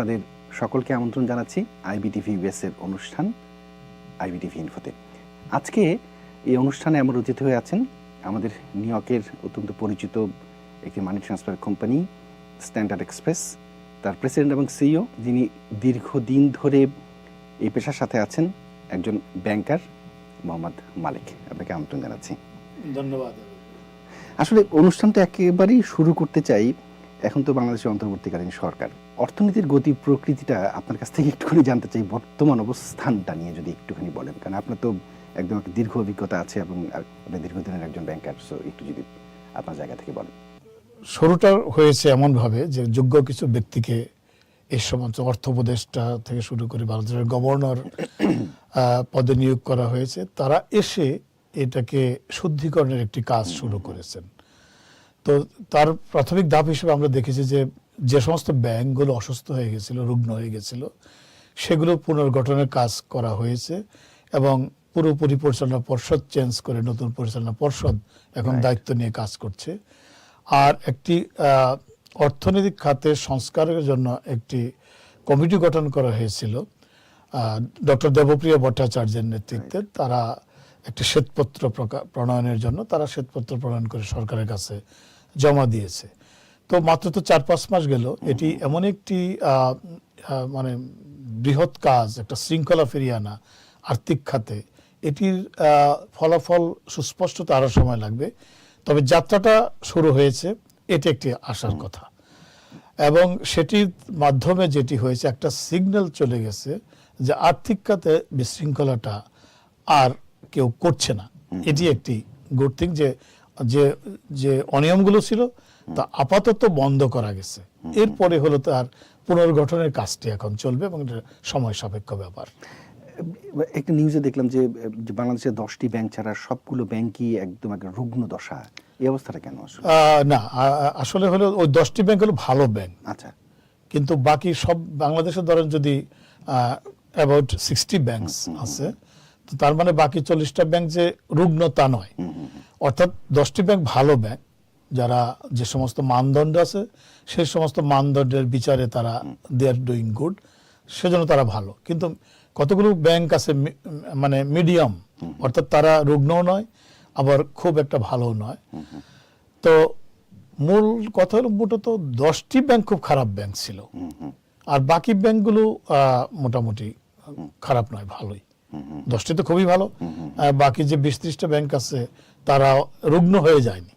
আপনাদের সকলকে আমন্ত্রণ জানাচ্ছি আইবিটিভি ইউএস এর অনুষ্ঠান আইবিটিভি ইনফোতে। আজকে এই অনুষ্ঠানে আমার অতিথি হয়ে আছেন আমাদের নিউ ইয়র্কের অত্যন্ত পরিচিত একটি money transfer company Standard Express তার প্রেসিডেন্ট এবং সিইও যিনি দীর্ঘদিন ধরে এই পেশার সাথে আছেন একজন ব্যাংকার মোহাম্মদ মালিক। আপনাকে আমন্ত্রণ জানাচ্ছি। ধন্যবাদ। আসলে অনুষ্ঠানটা একেবারেই শুরু করতে চাই এখন তো বাংলাদেশের অন্তর্বর্তীকালীন সরকার। অর্থনীতির গতি প্রকৃতিটা আপনার কাছ থেকে একটুখানি জানতে চাই, বর্তমান অবস্থানটা নিয়ে যদি একটুখানি বলেন। কারণ আপনার তো একদম একটা দীর্ঘ অভিজ্ঞতা আছে এবং আপনি দীর্ঘদিনের একজন ব্যাংকার সো একটু যদি আপনার জায়গা থেকে বলেন। শুরুটা হয়েছে এমনভাবে যে যোগ্য কিছু ব্যক্তিকে এই সমস্ত অর্থ উপদেষ্টা থেকে শুরু করে ভারতের গভর্নর পদে নিয়োগ করা হয়েছে। তারা এসে এটাকে শুদ্ধিকরণের একটি কাজ শুরু করেছেন। তো তার প্রাথমিক ধাপ হিসেবে আমরা দেখেছি যে যে সমস্ত ব্যাংকগুলো অসুস্থ হয়ে গেছিল রুগ্ন হয়ে গেছিল সেগুলো পুনর্গঠনের কাজ করা হয়েছে এবং পুরোপুরি পরিচালনা পর্ষদ চেঞ্জ করে নতুন পরিচালনা পর্ষদ এখন দায়িত্ব নিয়ে কাজ করছে। আর একটি অর্থনৈতিক খাতের সংস্কারের জন্য একটি কমিটি গঠন করা হয়েছিল ডক্টর দেবপ্রিয় ভট্টাচার্যের নেতৃত্বে। তারা একটি শ্বেতপত্র প্রণয়নের জন্য তারা শ্বেতপত্র প্রণয়ন করে সরকারের কাছে জমা দিয়েছে। তো মাত্র তো চার পাঁচ মাস গেল, এটি এমন একটি মানে বৃহৎ কাজ, একটা শৃঙ্খলা ফিরিয়ে আনা আর্থিক খাতে। এটির ফলাফল সুস্পষ্টতা আরও সময় লাগবে। তবে যাত্রাটা শুরু হয়েছে, এটি একটি আশার কথা। এবং সেটির মাধ্যমে যেটি হয়েছে, একটা সিগন্যাল চলে গেছে যে আর্থিক খাতে বিশৃঙ্খলাটা আর কেউ করছে না। এটি একটি গুড থিং যে যে যে অনিয়মগুলো ছিল তা আপাতত বন্ধ করা গেছে। এরপরে হলো তার পুনর্গঠনের কাজটি এখন চলবে এবং এটা সময় সাপেক্ষ ব্যাপার। একটা নিউজে দেখলাম যে বাংলাদেশের দশটি ব্যাংক ছাড়া সবগুলো ব্যাংকই একদম একটা রুগ্ন দশা। এই অবস্থাটা কেন না আসলে হলো ওই দশটি ব্যাংক হলো ভালো ব্যাংক আচ্ছা। কিন্তু বাকি সব বাংলাদেশে ধরেন যদি অ্যাবাউট সিক্সটি ব্যাংকস আছে তো তার মানে বাকি চল্লিশটা ব্যাংক যে রুগ্ন তা নয়। অর্থাৎ দশটি ব্যাংক ভালো ব্যাংক যারা যে সমস্ত মানদণ্ড আছে সেই সমস্ত মানদণ্ডের বিচারে তারা দে আর ডুইং গুড সেজন্য তারা ভালো। কিন্তু কতগুলো ব্যাংক আছে মানে মিডিয়াম অর্থাৎ তারা রুগ্নও নয় আবার খুব একটা ভালোও নয়। তো মূল কথা হলো মূলত দশটি ব্যাংক খুব খারাপ ব্যাংক ছিল। আর বাকি ব্যাংকগুলো মোটামুটি খারাপ নয় ভালোই। দশটি তো খুবই ভালো। বাকি যে বিশ ত্রিশটা ব্যাংক আছে তারা রুগ্ন হয়ে যায়নি।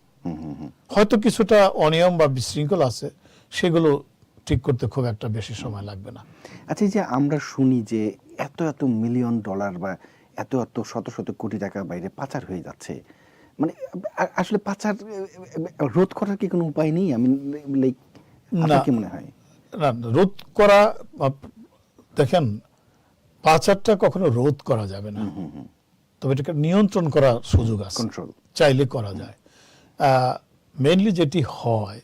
হয়তো কিছুটা অনিয়ম বা বিশৃঙ্খল আছে সেগুলো ঠিক করতে খুব একটা বেশি সময় লাগবে না। আচ্ছা এই যে আমরা শুনি যে এত এত মিলিয়ন ডলার বা এত এত শত শত কোটি টাকা বাইরে পাচার হয়ে যাচ্ছে মানে আসলে পাচার রোধ করার কি কোনো উপায় নেই? আমি লাইক। কি মনে হয়? না রোধ করা দেখেন পাচারটা কখনো রোধ করা যাবে না। তবে এটাকে নিয়ন্ত্রণ করার সুযোগ আছে। কন্ট্রোল চাইলে করা যায়। মেইনলি যেটি হয়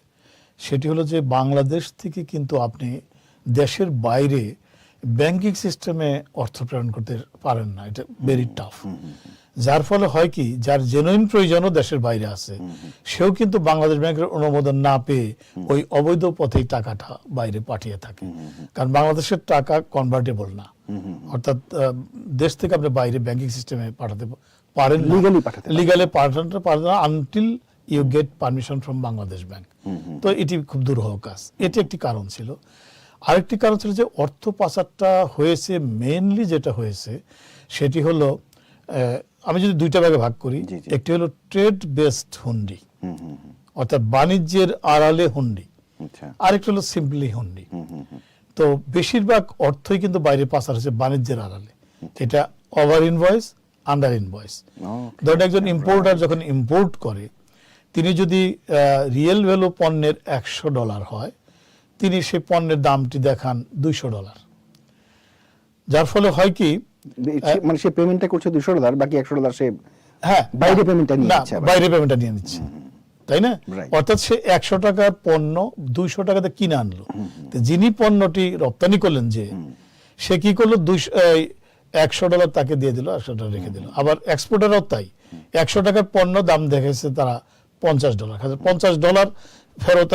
সেটি হলো যে বাংলাদেশ থেকে কিন্তু আপনি দেশের বাইরে ব্যাংকিং সিস্টেমে অর্থ প্রেরণ করতে পারেন না। এটা ভেরি টাফ যার ফলে হয় কি যার জেনুইন প্রয়োজনও দেশের বাইরে আছে। সেও কিন্তু বাংলাদেশ ব্যাংকের অনুমোদন না পেয়ে ওই অবৈধ পথেই টাকাটা বাইরে পাঠিয়ে থাকে। কারণ বাংলাদেশের টাকা কনভার্টেবল না। অর্থাৎ দেশ থেকে আপনি বাইরে ব্যাংকিং সিস্টেমে পাঠাতে পারেন লিগালি পাঠাতে পারেন। লিগালে পাঠাতে পারে until you get permission from Bangladesh Bank তো এটি খুব দুরূহ কাজ। এটি একটি কারণ ছিল। আরেকটি কারণ ছিল যে অর্থ পাচারটা হয়েছে মেনলি যেটা হয়েছে সেটি হলো আমি যদি দুইটা ভাগে ভাগ করি। একটি হলো ট্রেড বেসড হুন্ডি অর্থাৎ বাণিজ্যের আড়ালে হুন্ডি। আচ্ছা। আরেকটা হলো সিম্পলি হুন্ডি। তো বেশিরভাগ অর্থই কিন্তু বাইরে পাচার হচ্ছে বাণিজ্যের আড়ালে। এটা ওভার ইনভয়েস আন্ডার ইনভয়েস ধরেন একজন ইম্পোর্টার যখন ইম্পোর্ট করে তিনি যদি রিয়েল ভ্যালু পণ্যের একশো ডলার হয় তিনি সেই পণ্যের দামটি দেখান দুইশো ডলার যার ফলে হয় কি মানে সে পেমেন্টটা করছে দুশো ডলার বাকি একশো ডলার সে হ্যাঁ বাইরে পেমেন্টটা নিয়ে। বাইরে পেমেন্টটা নিয়ে নিচ্ছে। তাই না? অর্থাৎ সে একশো টাকার পণ্য দুইশো টাকাতে কিনে আনলো। যিনি পণ্যটি রপ্তানি করলেন যে সে কি করল? দুইশো একশো ডলার তাকে দিয়ে দিল একশো ডলার রেখে দিল। আবার এক্সপোর্টারও তাই। একশো টাকার পণ্য দাম দেখেছে তারা পঞ্চাশ ডলার। পঞ্চাশ ডলার ফেরত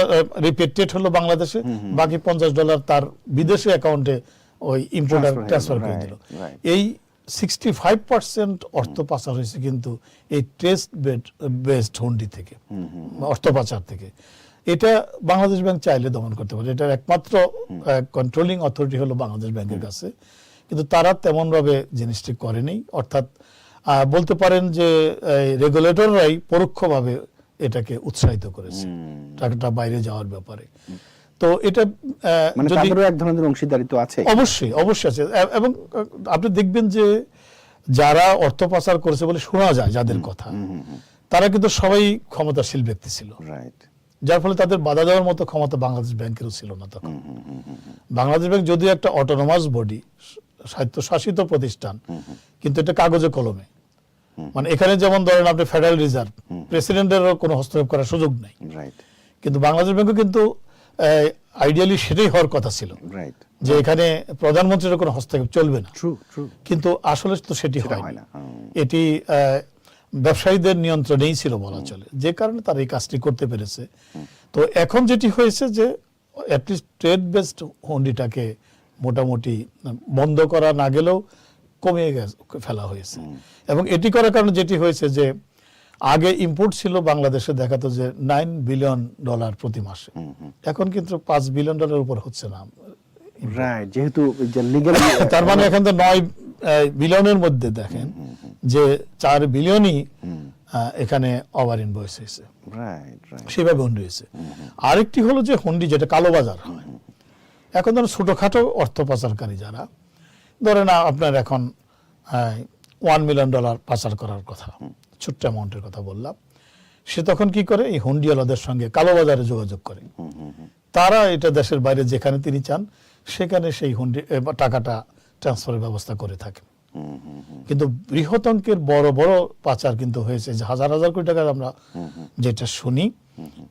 রিপেটেড হলো বাংলাদেশে বাকি পঞ্চাশ ডলার তার বিদেশি অ্যাকাউন্টে ওই ইম্পোর্টার ট্রান্সফার করে দিল। এই সিক্সটি ফাইভ পার্সেন্ট অর্থ পাচার হয়েছে কিন্তু এই টেস্ট বেসড হুন্ডি থেকে অর্থ পাচার থেকে। এটা বাংলাদেশ ব্যাংক চাইলে দমন করতে পারে। এটার একমাত্র কন্ট্রোলিং অথরিটি হলো বাংলাদেশ ব্যাংকের কাছে। কিন্তু তারা তেমন ভাবে জিনিসটি করেনি অর্থাৎ বলতে পারেন যে রেগুলেটররাই পরোক্ষভাবে এটাকে উৎসাহিত করেছে। টাকাটা বাইরে যাওয়ার ব্যাপারে। তো এটা মানে তাদেরও এক ধরনের অংশীদারিত্ব আছে। অবশ্যই অবশ্যই আছে। এবং আপনি দেখবেন যে যারা অর্থ পাচার করেছে বলে শোনা যায় যাদের কথা তারা কিন্তু সবাই ক্ষমতাশীল ব্যক্তি ছিল। রাইট যার ফলে তাদের বাধা দেওয়ার মতো ক্ষমতা বাংলাদেশ ব্যাংকেরও ছিল না তখন। বাংলাদেশ ব্যাংক যদিও একটা অটোনোমাস বডি স্বায়ত্তশাসিত প্রতিষ্ঠান কিন্তু এটা কাগজে কলমে। মানে এখানে যেমন ধরেন আপনি ফেডারেল রিজার্ভ প্রেসিডেন্টেরও কোনো হস্তক্ষেপ করার সুযোগ নেই। রাইট কিন্তু বাংলাদেশ ব্যাংকও কিন্তু আইডিয়ালি সেটাই হওয়ার কথা ছিল। যে এখানে প্রধানমন্ত্রীর কোনো হস্তক্ষেপ চলবে না। কিন্তু আসলে তো সেটি হয় না। এটি ব্যবসায়ীদের নিয়ন্ত্রণেই ছিল বলা চলে। যে কারণে তারা এই কাজটি করতে পেরেছে। তো এখন যেটি হয়েছে যে অ্যাটলিস্ট ট্রেড বেসড হুন্ডিটাকে মোটামুটি বন্ধ করা না গেলেও কমিয়ে গেছে ফেলা হয়েছে। এবং এটি করার কারণে যেটি হয়েছে যে আগে ইম্পোর্ট ছিল বাংলাদেশে দেখাতো যে নাইন বিলিয়ন ডলার প্রতি মাসে। এখন কিন্তু পাঁচ বিলিয়ন ডলার উপর হচ্ছে না। যেহেতু তার মানে এখন তো নয় বিলিয়নের মধ্যে দেখেন যে চার বিলিয়নই এখানে ওভার ইন ইনভয়েস হয়েছে সেভাবে হুন্ডি হয়েছে। আরেকটি হলো যে হুন্ডি যেটা কালোবাজার হয়। এখন ধরেন ছোটখাটো অর্থ পাচারকারী যারা ধরেন আ- আপনার এখন ওয়ান মিলিয়ন ডলার পাচার করার কথা। ছোট্ট অ্যামাউন্টের কথা বললাম সে তখন কি করে? এই হুন্ডিওয়ালাদের সঙ্গে কালোবাজারে যোগাযোগ করে। তারা এটা দেশের বাইরে যেখানে তিনি চান সেখানে সেই হুন্ডি টাকাটা ট্রান্সফারের ব্যবস্থা করে থাকেন কিন্তু বৃহৎ অঙ্কের বড় বড় পাচার কিন্তু হয়েছে। যে হাজার হাজার কোটি টাকা আমরা যেটা শুনি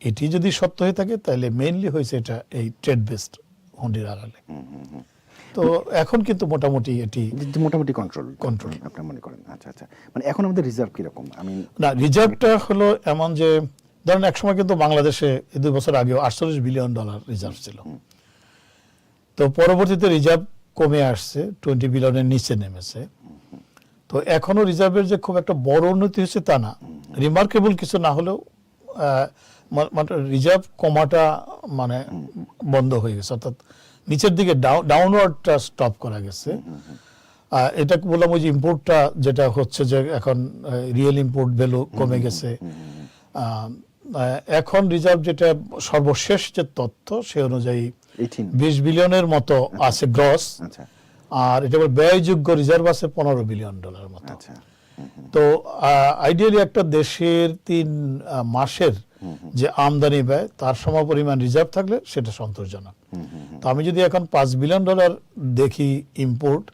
এটি যদি সত্য হয়ে থাকে তাহলে মেইনলি হয়েছে এটা এই ট্রেড বেসড হুন্ডির আড়ালে। তো এখন কিন্তু মোটামুটি এটি মোটামুটি কন্ট্রোল Control. আপনার মনে করেন। আচ্ছা আচ্ছা। মানে এখন আমাদের রিজার্ভ কীরকম? আমি না রিজার্ভটা হলো এমন যে ধরেন একসময় কিন্তু বাংলাদেশে এই দুই বছর আগেও আটচল্লিশ বিলিয়ন ডলার রিজার্ভ ছিল। তো পরবর্তীতে রিজার্ভ কমে আসছে টোয়েন্টি বিলিয়নের নিচে নেমেছে। তো এখনও রিজার্ভের যে খুব একটা বড় উন্নতি হচ্ছে তা না। রিমার্কেবল কিছু না হলেও রিজার্ভ কমাটা মানে বন্ধ হয়ে গেছে। অর্থাৎ নিচের দিকে ডাউনওয়ার্ডটা স্টপ করা গেছে। এটা বললাম ওই যে ইম্পোর্টটা যেটা হচ্ছে যে এখন রিয়েল ইম্পোর্ট ভ্যালু কমে গেছে। এখন রিজার্ভ যেটা সর্বশেষ যে তথ্য সে অনুযায়ী বিশ বিলিয়নের মতো আছে গ্রস আচ্ছা। আর এটা ব্যয়যোগ্য রিজার্ভ আছে পনেরো বিলিয়ন ডলার মতো। আচ্ছা। তো আইডিয়ালি একটা দেশের তিন মাসের যে আমদানি ব্যয় তার সম পরিমাণ রিজার্ভ থাকলে সেটা সন্তোষজনক। তো আমি যদি এখন পাঁচ বিলিয়ন ডলার দেখি ইম্পোর্ট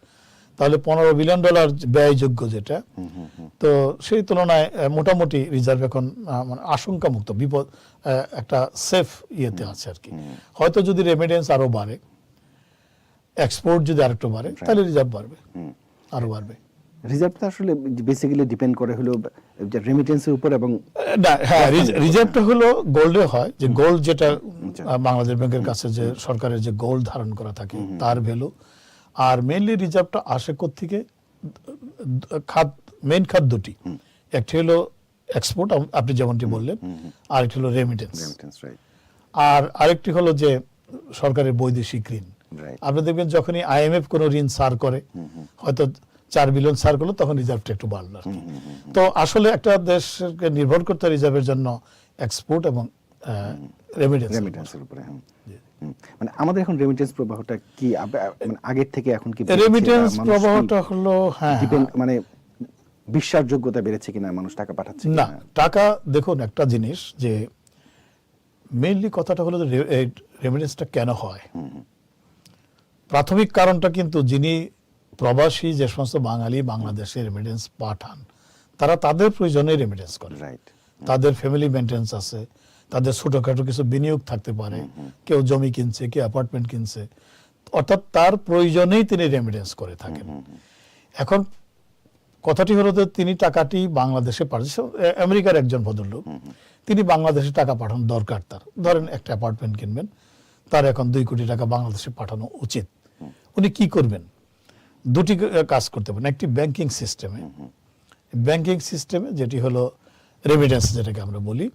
তাহলে পনেরো বিলিয়ন ডলার ব্যয়যোগ্য যেটা তো সেই তুলনায় মোটামুটি রিজার্ভ এখন মানে আশঙ্কা মুক্ত বিপদ একটা সেফ ইয়েতে আছে আর কি। হয়তো যদি রেমিডেন্স আরও বাড়ে এক্সপোর্ট যদি আরেকটু বাড়ে তাহলে রিজার্ভ বাড়বে আরও বাড়বে। রিজার্ভটা আসলে বেসিক্যালি ডিপেন্ড করে হলো যে রেমিটেন্সের উপর এবং না হ্যাঁ রিজ- রিজার্ভটা হলো গোল্ডে হয় যে গোল্ড যেটা আচ্ছা। বাংলাদেশ ব্যাংকের কাছে যে সরকারের যে গোল্ড ধারণ করা থাকে তার ভ্যালু আর মেইনলি রিজার্ভটা আসে থেকে খাত মেইন খাত দুটি। একটি হলো এক্সপোর্ট আপনি যেমনটি বললেন আর একটি হলো রেমিটেন্স আর আরেকটি হলো যে সরকারের বৈদেশিক ঋণ। আপনি দেখবেন যখনই আইএমএফ কোনো ঋণ সার করে হয়তো চার মিলিয়ন সার করল তখন রিজার্ভটা একটু বাড়লো আর কি। তো আসলে একটা দেশকে নির্ভর করতে রিজার্ভের জন্য এক্সপোর্ট এবং রেমিটেন্সের উপরে। হুম। মানে আমাদের এখন রেমিটেন্স প্রবাহটা কি মানে আগের থেকে এখন কি রেমিটেন্স প্রবাহটা হলো হ্যাঁ মানে বিশ্বাসযোগ্যতা বেড়েছে কিনা মানুষ টাকা পাঠাচ্ছে না টাকা দেখুন একটা জিনিস যে মেইনলি কথাটা হলো রেমিডেন্সটা কেন হয় প্রাথমিক কারণটা কিন্তু যিনি প্রবাসী যে সমস্ত বাঙালি বাংলাদেশে রেমিডেন্স পাঠান তারা তাদের প্রয়োজনে রেমিডেন্স করে। রাইট তাদের ফ্যামিলি মেনটেন্স আছে তাদের ছোটখাটো কিছু বিনিয়োগ থাকতে পারে। কেউ জমি কিনছে কেউ অ্যাপার্টমেন্ট কিনছে। অর্থাৎ তার প্রয়োজনেই তিনি রেমিডেন্স করে থাকেন। এখন কথাটি হলো যে তিনি টাকাটি বাংলাদেশে পাঠিয়েছেন আমেরিকার একজন ভদ্রলোক। তিনি বাংলাদেশে টাকা পাঠানো দরকার তার। ধরেন একটা অ্যাপার্টমেন্ট কিনবেন তার এখন দুই কোটি টাকা বাংলাদেশে পাঠানো উচিত। উনি কি করবেন? দুটি কাজ করতে পারেন একটি ব্যাংকিং সিস্টেমে ব্যাংকিং সিস্টেমে যেটি হলো রেমিডেন্স যেটাকে আমরা বলি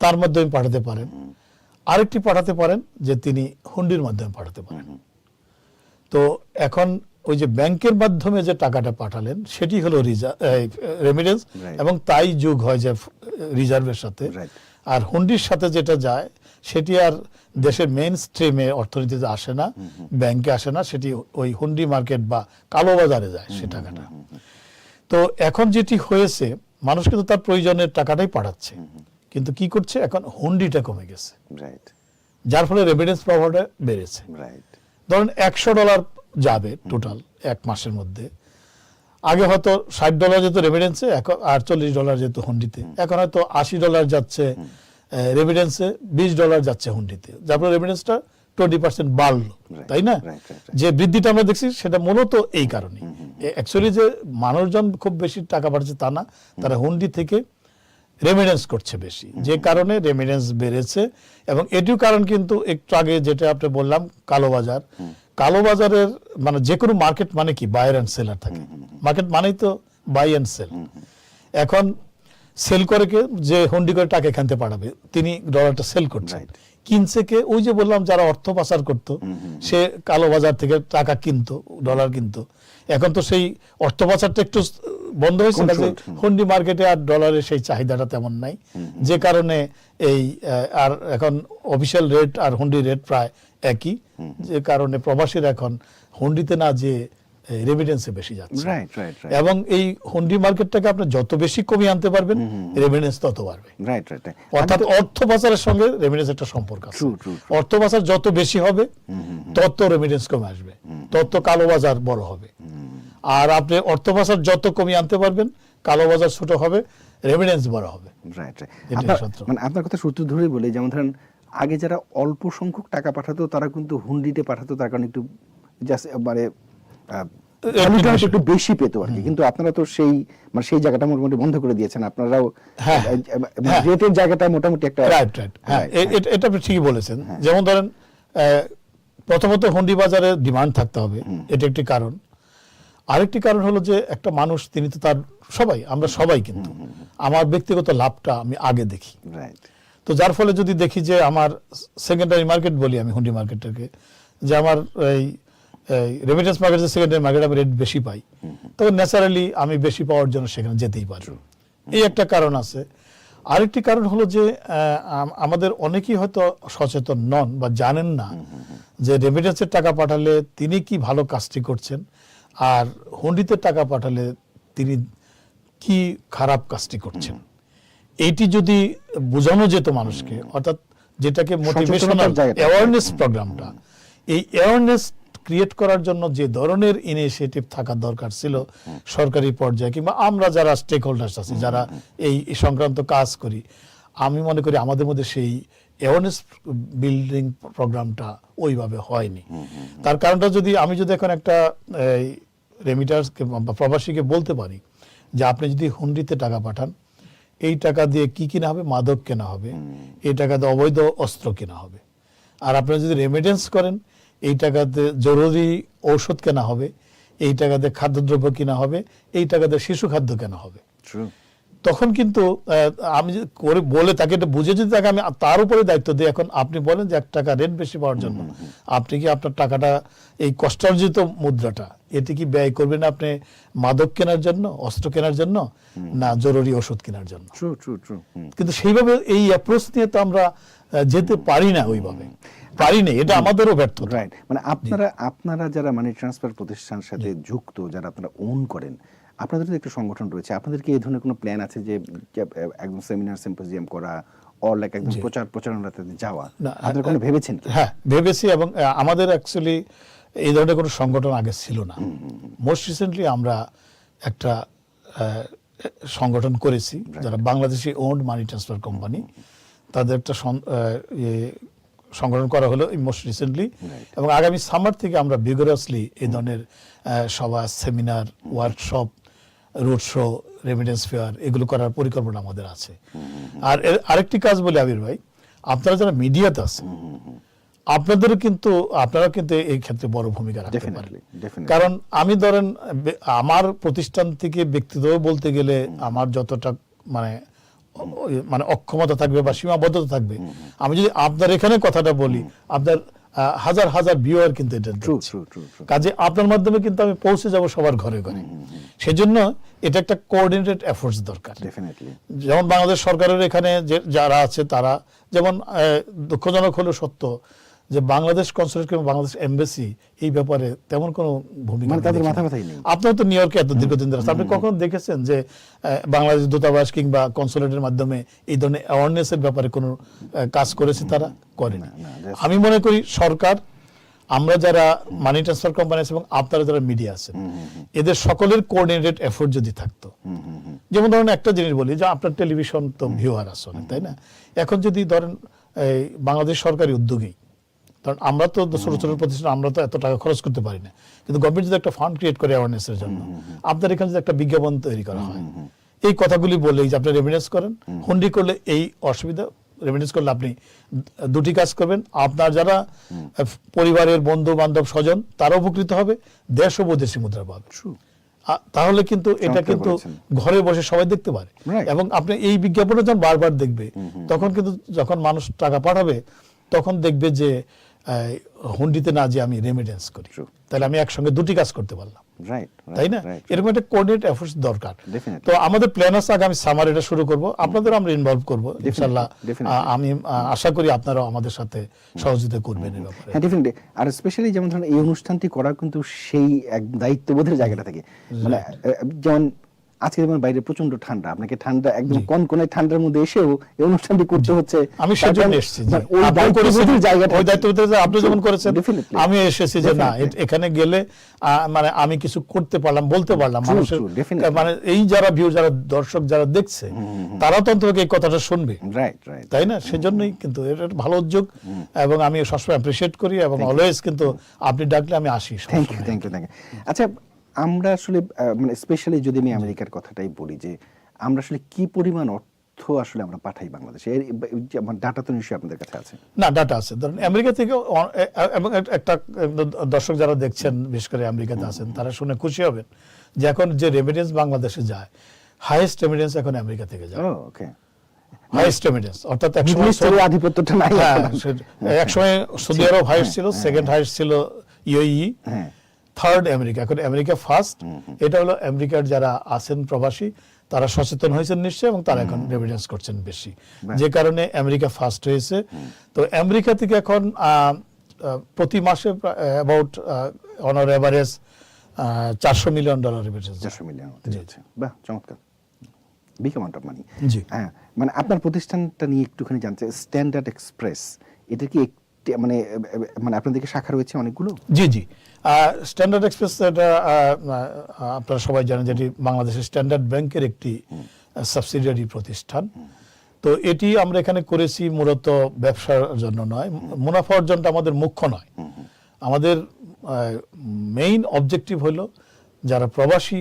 তার মাধ্যমে পাঠাতে পারেন। আরেকটি পাঠাতে পারেন যে তিনি হুন্ডির মাধ্যমে পাঠাতে পারেন। তো এখন ওই যে ব্যাংকের মাধ্যমে যে টাকাটা পাঠালেন সেটি হলো রেমিডেন্স এবং তাই যোগ হয় যে রিজার্ভের সাথে. আর হুন্ডির সাথে যেটা যায় সেটি আর দেশের মেইন স্ট্রিমে অর্থনীতিতে আসে না ব্যাংকে আসে না সেটি ওই হুন্ডি মার্কেট বা কালোবাজারে যায় সে টাকাটা। তো এখন যেটি হয়েছে মানুষ কিন্তু তার প্রয়োজনের টাকাটাই পাঠাচ্ছে। কিন্তু কি করছে? এখন হুন্ডিটা কমে গেছে। রাইট যার ফলে রেমিডেন্স পাওয়াটা বেড়েছে। রাইট ধরেন একশো ডলার যাবে টোটাল এক মাসের মধ্যে। আগে হয়তো ষাট ডলার যেত রেমিডেন্সে এখন আটচল্লিশ ডলার যেত হুন্ডিতে। এখন হয়তো আশি ডলার যাচ্ছে রেমিডেন্সে বিশ ডলার যাচ্ছে হুন্ডিতে। যার ফলে রেমিডেন্সটা টোয়েন্টি পার্সেন্ট বাড়লো তাই না. যে বৃদ্ধিটা আমরা দেখছি সেটা মূলত এই কারণে অ্যাকচুয়ালি যে মানুষজন খুব বেশি টাকা পাঠাচ্ছে তা না তারা হুন্ডি থেকে রেমিডেন্স করছে বেশি। যে কারণে রেমিডেন্স বেড়েছে। এবং এটিও কারণ কিন্তু একটু আগে যেটা আপনি বললাম কালোবাজার। কালোবাজারের মানে যে কোনো মার্কেট মানে কি? বায়ার অ্যান্ড সেলার থাকে। মার্কেট মানেই তো বাই অ্যান্ড সেল এখন সেল করে কে যে হন্ডি করে টাকা খানতে পাঠাবে তিনি ডলারটা সেল করছেন কিনছে কে? ওই যে বললাম যারা অর্থ পাচার করতো সে কালো বাজার থেকে টাকা কিনতো ডলার কিনতো। এখন তো সেই অর্থ পাচারটা একটু বন্ধ হয়েছে না যে Controlled, হুন্ডি মার্কেটে আর ডলারের সেই চাহিদাটা তেমন নাই। যে কারণে এই আর এখন অফিসিয়াল রেট আর হুন্ডি রেট প্রায় একই। যে কারণে প্রবাসীর এখন হুন্ডিতে না যে রেমিডেন্সে বেশি যাচ্ছে। এবং এই হুন্ডি মার্কেটটাকে আপনি যত বেশি কমিয়ে আনতে পারবেন রেমিডেন্স তত বাড়বে। অর্থাৎ অর্থ পাচারের সঙ্গে রেমিডেন্স একটা সম্পর্ক আছে. অর্থ পাচার যত বেশি হবে তত রেমিডেন্স কমে আসবে। তত কালো বাজার বড় হবে। আর আপনি অর্থ পাচার যত কমিয়ে আনতে পারবেন কালো বাজার ছোট হবে রেমিডেন্স বড় হবে। রাইট। মানে আপনার কথা সূত্র ধরে বলি যেমন ধরেন আগে যারা অল্প সংখ্যক টাকা পাঠাতো তারা কিন্তু হুন্ডিতে পাঠাতো তার কারণে একটু জাস্ট মানে একটু বেশি পেতো আর কি। কিন্তু আপনারা তো সেই মানে সেই জায়গাটা মোটামুটি বন্ধ করে দিয়েছেন। আপনারাও হ্যাঁ, হ্যাঁ। রেটের জায়গাটা মোটামুটি একটা রাইট রাইট হ্যাঁ। এটা- আপনি ঠিকই বলেছেন। যেমন ধরেন প্রথমত হুন্ডি বাজারে ডিমান্ড থাকতে হবে। এটা একটি কারণ। আরেকটি কারণ হলো যে একটা মানুষ তিনি তো তার সবাই আমরা সবাই কিন্তু। আমার ব্যক্তিগত লাভটা আমি আগে দেখি। তো যার ফলে যদি দেখি যে আমার সেকেন্ডারি মার্কেট বলি আমি হুন্ডি মার্কেটটাকে যে আমার এই রেমিটেন্স মার্কেট সেকেন্ডারি মার্কেট আমি রেট বেশি পাই তখন ন্যাচারালি আমি বেশি পাওয়ার জন্য সেখানে যেতেই পারি। এই একটা কারণ আছে। আরেকটি কারণ হলো যে আমাদের অনেকেই হয়তো সচেতন নন বা জানেন না যে রেমিটেন্সের টাকা পাঠালে তিনি কি ভালো কাজটি করছেন। আর হন্ডিতে টাকা পাঠালে তিনি কি খারাপ কাজটি করছেন? এইটি যদি বোঝানো যেত মানুষকে অর্থাৎ যেটাকে মোটিভেশনাল অ্যাওয়ারনেস প্রোগ্রামটা এই অ্যাওয়ারনেস ক্রিয়েট করার জন্য যে ধরনের ইনিশিয়েটিভ থাকা দরকার ছিল সরকারি পর্যায়ে কিংবা আমরা যারা স্টেক হোল্ডার্স আছি যারা এই সংক্রান্ত কাজ করি আমি মনে করি আমাদের মধ্যে সেই অ্যাওয়ারনেস বিল্ডিং প্রোগ্রামটা ওইভাবে হয়নি। তার কারণটা যদি আমি যদি এখন একটা রেমিটার্স বা প্রবাসীকে বলতে পারি যে আপনি যদি হুন্ডিতে টাকা পাঠান এই টাকা দিয়ে কি কিনা হবে? মাদক কেনা হবে। এই টাকাতে দিয়ে অবৈধ অস্ত্র কেনা হবে। আর আপনি যদি রেমিটেন্স করেন এই টাকাতে জরুরি ঔষধ কেনা হবে এই টাকাতে খাদ্যদ্রব্য কেনা হবে এই টাকাতে শিশু খাদ্য কেনা হবে। তখন কিন্তু আমি করে বলে তাকে এটা বুঝে যদি তাকে আমি তার উপরে দায়িত্ব দিই। এখন আপনি বলেন যে এক টাকা রেট বেশি পাওয়ার জন্য। আপনি কি আপনার টাকাটা এই কষ্টার্জিত মুদ্রাটা এটি কি ব্যয় করবেন আপনি মাদক কেনার জন্য অস্ত্র কেনার জন্য না জরুরি ওষুধ কেনার জন্য? কিন্তু সেইভাবে এই অ্যাপ্রোচ নিয়ে তো আমরা যেতে পারি না ওইভাবে। পারি না এটা আমাদেরও ব্যর্থতা। রাইট মানে আপনারা আপনারা যারা মানি ট্রান্সফার প্রতিষ্ঠানের সাথে যুক্ত যারা আপনারা ওন করেন আপনাদের তো একটা সংগঠন রয়েছে। আপনাদের কি এই ধরনের কোনো প্ল্যান আছে যে একদম সেমিনার সিম্পোজিয়াম করা অর লাইক একদম প্রচার প্রচারণাতে যাওয়া? না, আপনারা কোনো ভেবেছেন হ্যাঁ ভেবেছি এবং আমাদের অ্যাকচুয়ালি এই ধরনের কোনো সংগঠন আগে ছিল না। মোস্ট রিসেন্টলি আমরা একটা সংগঠন করেছি যারা Bangladeshi owned money transfer company তাদের একটা সংগঠন করা হলো মোস্ট রিসেন্টলি এবং আগামী সামার থেকে আমরা বিগরাসলি এই ধরনের সভা seminar workshop road show remittance fair এগুলো করার পরিকল্পনা আমাদের আছে। আর আরেকটি কাজ বলে আবির ভাই আপনারা যারা মিডিয়াতে আছেন আপনাদেরও কিন্তু আপনারা কিন্তু এই ক্ষেত্রে বড় ভূমিকা রাখতে পারেন। কারণ আমি ধরেন আমার প্রতিষ্ঠান থেকে ব্যক্তিগত বলতে গেলে আমার যতটা মানে মানে অক্ষমতা থাকবে বা সীমাবদ্ধতা থাকবে আমি যদি আপনার এখানে কথাটা বলি আপনার হাজার হাজার ভিউয়ার কিন্তু এটা কাজে আপনার মাধ্যমে কিন্তু আমি পৌঁছে যাব সবার ঘরে ঘরে। সেজন্য এটা একটা কোঅর্ডিনেটেড এফোর্টস দরকার। যেমন বাংলাদেশ সরকারের এখানে যারা আছে তারা যেমন দুঃখজনক হলো সত্য। যে বাংলাদেশ কনসুলেট কিংবা বাংলাদেশ এমবাসি এই ব্যাপারে তেমন কোনো ভূমিকা মানে তাদের মাথা ব্যথাই নেই। আপনারা তো নিউ ইয়র্কে এত দীর্ঘদিন ধরে আপনি কখন দেখেছেন যে বাংলাদেশ দূতাবাস কিংবা কনসুলেটের মাধ্যমে এই ধরনের অ্যাওয়ারনেসের ব্যাপারে কোনো কাজ করেছে তারা? করেনি। না, আমি মনে করি সরকার আমরা যারা মানি ট্রান্সফার কোম্পানি আছে এবং আপনারা যারা মিডিয়া আছেন এদের সকলের কোঅর্ডিনেটেড এফোর্ট যদি থাকতো। যেমন ধরেন একটা জিনিস বলি যে আপনার টেলিভিশন তো ভিউয়ার আছে তাই না? এখন যদি ধরেন এই বাংলাদেশ সরকারি উদ্যোগী কারণ আমরা তো ছোট ছোট প্রতিষ্ঠান আমরা তো এত টাকা খরচ করতে পারি না। কিন্তু গভর্নমেন্ট যদি একটা ফান্ড ক্রিয়েট করে অ্যাওয়ারনেসের জন্য আপনার এখানে যদি একটা বিজ্ঞাপন তৈরি করা হয় এই কথাগুলি বলে যে আপনি রেমিডেন্স করেন হুন্ডি করলে এই অসুবিধা রেমিডেন্স করলে আপনি দুটি কাজ করবেন। আপনার যারা পরিবারের বন্ধু বান্ধব স্বজন তারা উপকৃত হবে দেশ ও বৈদেশিক মুদ্রা পাবে। তাহলে কিন্তু এটা কিন্তু ঘরে বসে সবাই দেখতে পারে। এবং আপনি এই বিজ্ঞাপনটা যখন বারবার দেখবে তখন কিন্তু যখন মানুষ টাকা পাঠাবে তখন দেখবে যে হুন্ডিতে না যে আমি রেমিডেন্স করি। তাহলে আমি একসঙ্গে দুটি কাজ করতে পারলাম। তাই না? এরকম একটা কোঅর্ডিনেট এফোর্টস দরকার। তো আমাদের প্ল্যান আছে আগামী সামার এটা শুরু করব। আপনাদের আমরা ইনভলভ করব ইনশাআল্লাহ আমি আশা করি আপনারাও আমাদের সাথে সহযোগিতা করবেন এই ব্যাপারে। হ্যাঁ ডেফিনেটলি আর স্পেশালি যেমন ধরেন এই অনুষ্ঠানটি করা কিন্তু সেই এক দায়িত্ববোধের জায়গাটা থেকে। মানে যেমন আজকে যেমন বাইরে প্রচণ্ড ঠান্ডা আপনাকে ঠান্ডা একদম কনকনে ঠান্ডার মধ্যে এসেও এই অনুষ্ঠানটি করতে হচ্ছে। আমি সেজন্য এসেছি। মানে ওই দায়িত্ববোধের জায়গাটা ওই দায়িত্ববোধের যে আপনি যেমন করেছেন. আমি এসেছি যে না এখানে গেলে মানে আমি কিছু করতে পারলাম বলতে পারলাম মানুষের মানে এই যারা ভিউ যারা দর্শক যারা দেখছে তারা তো অন্তত এই কথাটা শুনবে। রাইট রাইট তাই না? সেজন্যই কিন্তু এটা ভালো উদ্যোগ এবং আমি সবসময় অ্যাপ্রিসিয়েট করি এবং অলওয়েজ কিন্তু আপনি ডাকলে আমি আসি thank you. Thank you thank you আচ্ছা আমরা আসলে মানে স্পেশালি যদি আমি আমেরিকার কথাটাই বলি যে আমরা আসলে কি পরিমাণ অর্থ আসলে আমরা পাঠাই বাংলাদেশে? ডাটা তো নিশ্চয়ই আপনাদের কাছে আছে। না ডাটা আছে। ধরুন আমেরিকা থেকে এবং একটা দর্শক যারা দেখছেন বিশেষ করে আমেরিকাতে আছেন তারা শুনে খুশি হবেন যে এখন যে রেমিডেন্স বাংলাদেশে যায় হাইয়েস্ট রেমিডেন্স এখন আমেরিকা থেকে যায়। ওকে হাইয়েস্ট রেমিডেন্স অর্থাৎ আধিপত্যটা নাই হ্যাঁ, এখন। সে- এক সময় সৌদি আরব হাইয়েস্ট ছিল সেকেন্ড হাইয়েস্ট ছিল হ্যাঁ। থার্ড আমেরিকা এখন আমেরিকা ফার্স্ট এটা হলো আমেরিকার যারা আছেন প্রবাসী তারা সচেতন হয়েছেন নিশ্চয়ই এবং তারা এখন রেমিডেন্স করছেন বেশি। যে কারণে আমেরিকা ফার্স্ট হয়েছে। তো আমেরিকা থেকে এখন প্রতি মাসে অ্যাবাউট অনার এভারেজ চারশো মিলিয়ন ডলার চারশো মিলিয়ন যাচ্ছে বাহ চমৎকার। বিগ অ্যামাউন্ট অফ মানি জি। হ্যাঁ মানে আপনার প্রতিষ্ঠানটা নিয়ে একটুখানি জানতে স্ট্যান্ডার্ড এক্সপ্রেস এটা কি মানে মানে আপনাদেরকে শাখা রয়েছে অনেকগুলো? জি জি। স্ট্যান্ডার্ড এক্সপ্রেস এটা আপনারা সবাই জানেন যেটি বাংলাদেশের স্ট্যান্ডার্ড ব্যাংকের একটি সাবসিডিয়ারি প্রতিষ্ঠান। তো এটি আমরা এখানে করেছি মূলত ব্যবসার জন্য নয় মুনাফা অর্জনটা আমাদের মুখ্য নয়। আমাদের মেইন অবজেক্টিভ হলো যারা প্রবাসী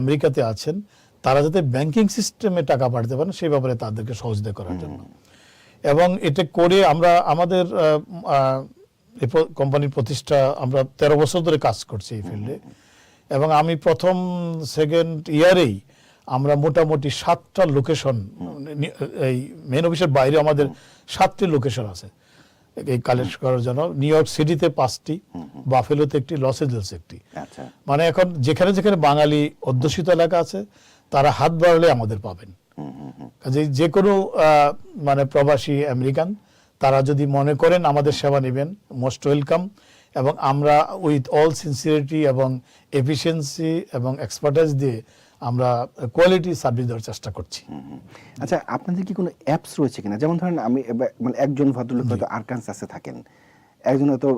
আমেরিকাতে আছেন তারা যাতে ব্যাংকিং সিস্টেমে টাকা পাঠাতে পারেন সেই ব্যাপারে তাদেরকে সহযোগিতা করার জন্য। এবং এটা করে আমরা আমাদের এই কোম্পানির প্রতিষ্ঠা আমরা তেরো বছর ধরে কাজ করছি এই ফিল্ডে এবং আমি প্রথম সেকেন্ড ইয়ারেই আমরা মোটামুটি সাতটা লোকেশন এই মেন অফিসের বাইরে আমাদের সাতটি লোকেশন আছে। এই কালেক্ট করার জন্য নিউ ইয়র্ক সিটিতে পাঁচটি বাফেলোতে একটি লস এঞ্জেলস একটি। আচ্ছা। মানে এখন যেখানে যেখানে বাঙালি অধ্যুষিত এলাকা আছে তারা হাত বাড়ালে আমাদের পাবেন। কাজে যে কোনো মানে প্রবাসী আমেরিকান তারা যদি মনে করেন আমাদের সেবা নেবেন মোস্ট ওয়েলকাম এবং আমরা উইথ অল সিনসিয়ারিটি এবং এফিসিয়েন্সি এবং এক্সপার্টাইজ দিয়ে আমরা কোয়ালিটি সার্ভিস দেওয়ার চেষ্টা করছি। আচ্ছা আপনাদের কি কোনো অ্যাপস রয়েছে কিনা? যেমন ধরেন আমি মানে একজন ভদ্রলোক হয়তো আরকানসাসে থাকেন। একজন হয়তো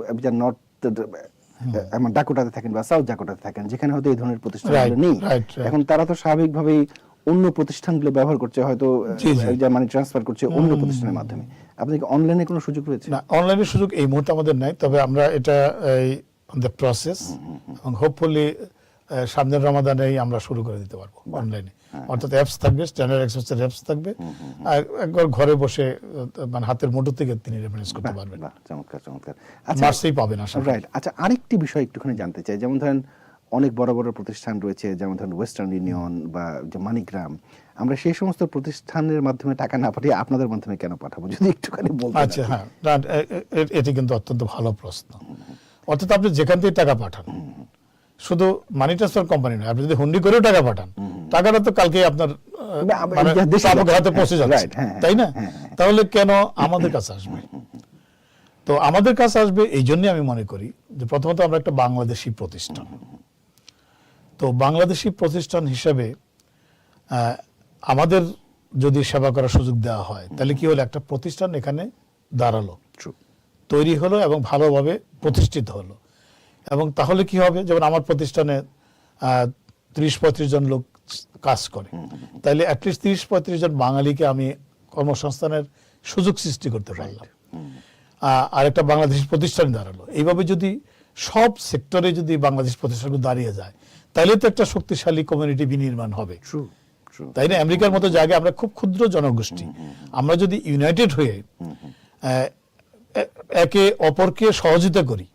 নর্থ আমার ডাকোটাতে থাকেন বা সাউথ ডাকোটাতে থাকেন যেখানে হয়তো এই ধরনের Right, নেই. এখন তারা তো স্বাভাবিকভাবেই অন্য প্রতিষ্ঠানগুলো ব্যবহার করছে হয়তো। যা মানি ট্রান্সফার করছে অন্য প্রতিষ্ঠানের মাধ্যমে। আপনাদের কি অনলাইনে কোনো সুযোগ রয়েছে? না অনলাইনের সুযোগ এই মুহূর্তে আমাদের নাই তবে আমরা এটা এই দ্য প্রসেস এবং হোপফুলি সামনের রমাদানেই আমরা শুরু করে দিতে পারব অনলাইনে অর্থাৎ অ্যাপস থাকবে স্ট্যান্ডার্ড এক্সপ্রেসের অ্যাপস থাকবে একবার ঘরে বসে মানে হাতের মুঠো থেকে তিনি রেফারেন্স করতে পারবেন। চমৎকার চমৎকার। মার্চেই পাবেন আশা রাইট আচ্ছা আরেকটি বিষয় একটুখানি জানতে চাই যেমন ধরেন অনেক বড় বড় প্রতিষ্ঠান রয়েছে যেমন ধরেন ওয়েস্টার্ন ইউনিয়ন বা যে মানিগ্রাম আমরা সেই সমস্ত প্রতিষ্ঠানের মাধ্যমে টাকা না পাঠিয়ে আপনাদের মাধ্যমে কেন পাঠাবো? যদি একটুখানি বলতেন আচ্ছা হ্যাঁ। এটি কিন্তু অত্যন্ত ভালো প্রশ্ন। অর্থাৎ আপনি যেখান থেকে টাকা পাঠান শুধু মানি ট্রান্সফার কোম্পানি নয় আপনি যদি হুন্ডি করেও টাকা পাঠান টাকাটা তো কালকে আপনার মানে। হাতে পৌঁছে যাচ্ছে। হ্যাঁ, হ্যাঁ, তাই না? হ্যাঁ। তাহলে কেন আমাদের কাছে আসবে? তো আমাদের কাছে আসবে এই জন্যই আমি মনে করি যে প্রথমত আমরা একটা বাংলাদেশি প্রতিষ্ঠান। তো বাংলাদেশি প্রতিষ্ঠান হিসেবে আমাদের যদি সেবা করার সুযোগ দেওয়া হয় তাহলে কি হলো? একটা প্রতিষ্ঠান এখানে দাঁড়াল। তৈরি হলো এবং ভালোভাবে প্রতিষ্ঠিত হলো। এবং তাহলে কি হবে? যেমন আমার প্রতিষ্ঠানে ত্রিশ পঁয়ত্রিশ জন লোক কাজ করে। তাইলে অ্যাটলিস্ট তিরিশ পঁয়ত্রিশ জন বাঙালিকে আমি কর্মসংস্থানের সুযোগ সৃষ্টি করতে পারলাম। আর একটা বাংলাদেশ প্রতিষ্ঠান দাঁড়াল। এইভাবে যদি সব সেক্টরে যদি বাংলাদেশ প্রতিষ্ঠানগুলো দাঁড়িয়ে যায় তাহলে তো একটা শক্তিশালী কমিউনিটি বিনির্মাণ হবে. তাই না? আমেরিকার মতো জায়গায় আমরা খুব ক্ষুদ্র জনগোষ্ঠী। আমরা যদি ইউনাইটেড হয়ে একে অপরকে সহযোগিতা করি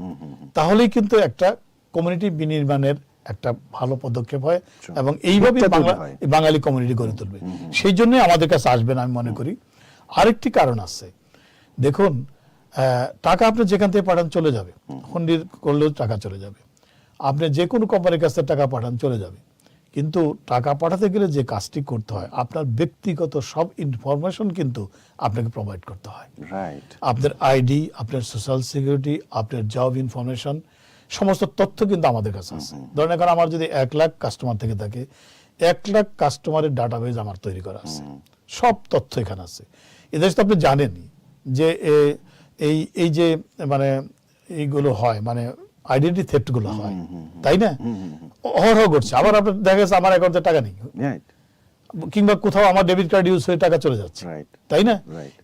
তাহলেই কিন্তু একটা কমিউনিটি বিনির্মাণের একটা ভালো পদক্ষেপ হয় এবং এইভাবে বাংলা বাঙালি কমিউনিটি গড়ে তুলবে। সেই জন্য আমাদের কাছে আসবেন আমি মনে করি। আরেকটি কারণ আছে। দেখুন টাকা আপনি যেখান থেকে পাঠান চলে যাবে। হুন্ডির করলেও টাকা চলে যাবে। আপনি যে কোনো কোম্পানির কাছ থেকে টাকা পাঠান চলে যাবে। কিন্তু টাকা পাঠাতে গেলে যে কাজটি করতে হয় আপনার ব্যক্তিগত সব ইনফরমেশন কিন্তু আপনাকে প্রোভাইড করতে হয়। রাইট আপনার আইডি আপনার সোশ্যাল সিকিউরিটি আপনার জব ইনফরমেশন সমস্ত তথ্য কিন্তু আমাদের কাছে আছে। ধরেন এখন আমার যদি এক লাখ কাস্টমার থেকে থাকে এক লাখ কাস্টমারের ডাটাবেজ আমার তৈরি করা আছে। সব তথ্য এখানে আছে। এদেশ তো আপনি জানেনই যে এই এই যে মানে এইগুলো হয় মানে আইডেন্টি থেফটগুলো হয় তাই না? অহরহ ঘটছে আবার আপনার দেখা যাচ্ছে আমার অ্যাকাউন্টে টাকা নেই। রাইট কিংবা কোথাও আমার ডেবিট কার্ড ইউজ হয়ে টাকা চলে যাচ্ছে. তাই না?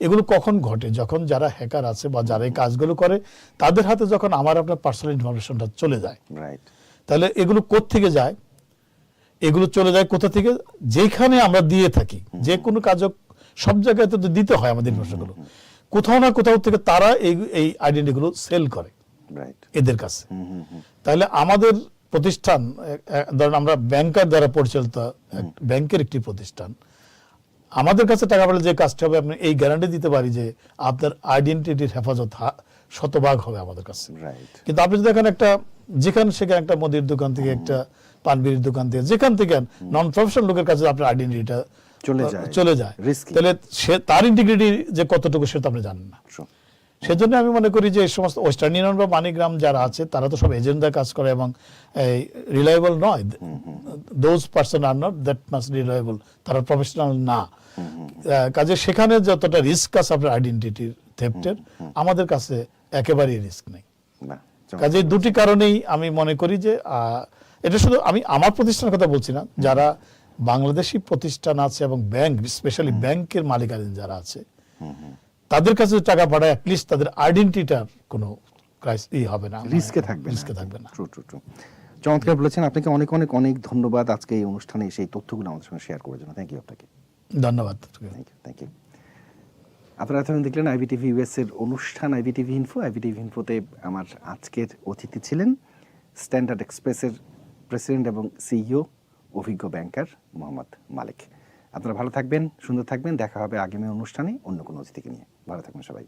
এগুলো কখন ঘটে? যখন যারা হ্যাকার আছে বা যারা এই কাজগুলো করে তাদের হাতে যখন আমার আপনার পার্সোনাল ইনফরমেশনটা চলে যায়। রাইট তাহলে এগুলো থেকে যায়? এগুলো চলে যায় কোথা থেকে? যেখানে আমরা দিয়ে থাকি। যে কোনো কাজ সব জায়গায় তো দিতে হয় আমাদের ইনফরমেশনগুলো কোথাও না কোথাও থেকে তারা এই এই আইডেন্টিগুলো সেল করে এদের কাছে। তাহলে আমাদের প্রতিষ্ঠান ধরেন আমরা ব্যাংকার দ্বারা পরিচালিত ব্যাংকের একটি প্রতিষ্ঠান আমাদের কাছে টাকা পেলে যে কাজটা হবে আপনি এই গ্যারান্টি দিতে পারি যে আপনার আইডেন্টিটির হেফাজত শতভাগ হবে আমাদের কাছে। কিন্তু আপনি যদি এখন একটা যেখানে সেখানে একটা মুদির দোকান থেকে একটা পানবিড়ির দোকান থেকে যেখান থেকে নন প্রফেশনাল লোকের কাছে আপনার আইডেন্টিটিটা চলে যায়। চলে যায়। তাহলে সে তার ইন্টিগ্রিটি যে কতটুকু সেটা আপনি জানেন না। সেজন্য আমি মনে করি যে এই সমস্ত ওয়েস্টার্ন ইউনিয়ন বা মানিগ্রাম যারা আছে তারা তো সব এজেন্ডা কাজ করে এবং রিলায়েবল নয়। Those person are not that much reliable তারা প্রফেশনাল না। কাজে সেখানে যতটা রিস্ক আছে আপনার আইডেন্টিটির থেপ্টের আমাদের কাছে একেবারেই রিস্ক নেই। কাজে দুটি কারণেই আমি মনে করি যে এটা শুধু আমি আমার প্রতিষ্ঠানের কথা বলছি না যারা বাংলাদেশি প্রতিষ্ঠান আছে এবং ব্যাংক স্পেশালি ব্যাংকের মালিকাধীন যারা আছে তাদের কাছে টাকা পাঠায় অ্যাটলিস্ট তাদের আইডেন্টিটার কোনো ই হবে না রিস্কে থাকবে রিস্কে থাকবে না। ট্রু ট্রু ট্রু চমৎকার বলেছেন। আপনাকে অনেক অনেক অনেক ধন্যবাদ আজকে এই অনুষ্ঠানে সেই তথ্যগুলো আমাদের সঙ্গে শেয়ার করার জন্য। থ্যাংক ইউ আপনাকে। ধন্যবাদ। থ্যাংক ইউ থ্যাংক ইউ আপনারা এতক্ষণ দেখলেন আইবিটিভি ইউএস এর অনুষ্ঠান আইবিটিভি ইনফো আইবিটিভি ইনফোতে আমার আজকের অতিথি ছিলেন। স্ট্যান্ডার্ড এক্সপ্রেসের প্রেসিডেন্ট এবং সিইও অভিজ্ঞ ব্যাংকার মোহাম্মদ মালিক। আপনারা ভালো থাকবেন, সুন্দর থাকবেন, দেখা হবে আগামী অনুষ্ঠানে অন্য কোনো অতিথিকে নিয়ে। ভালো থাকবেন সবাই।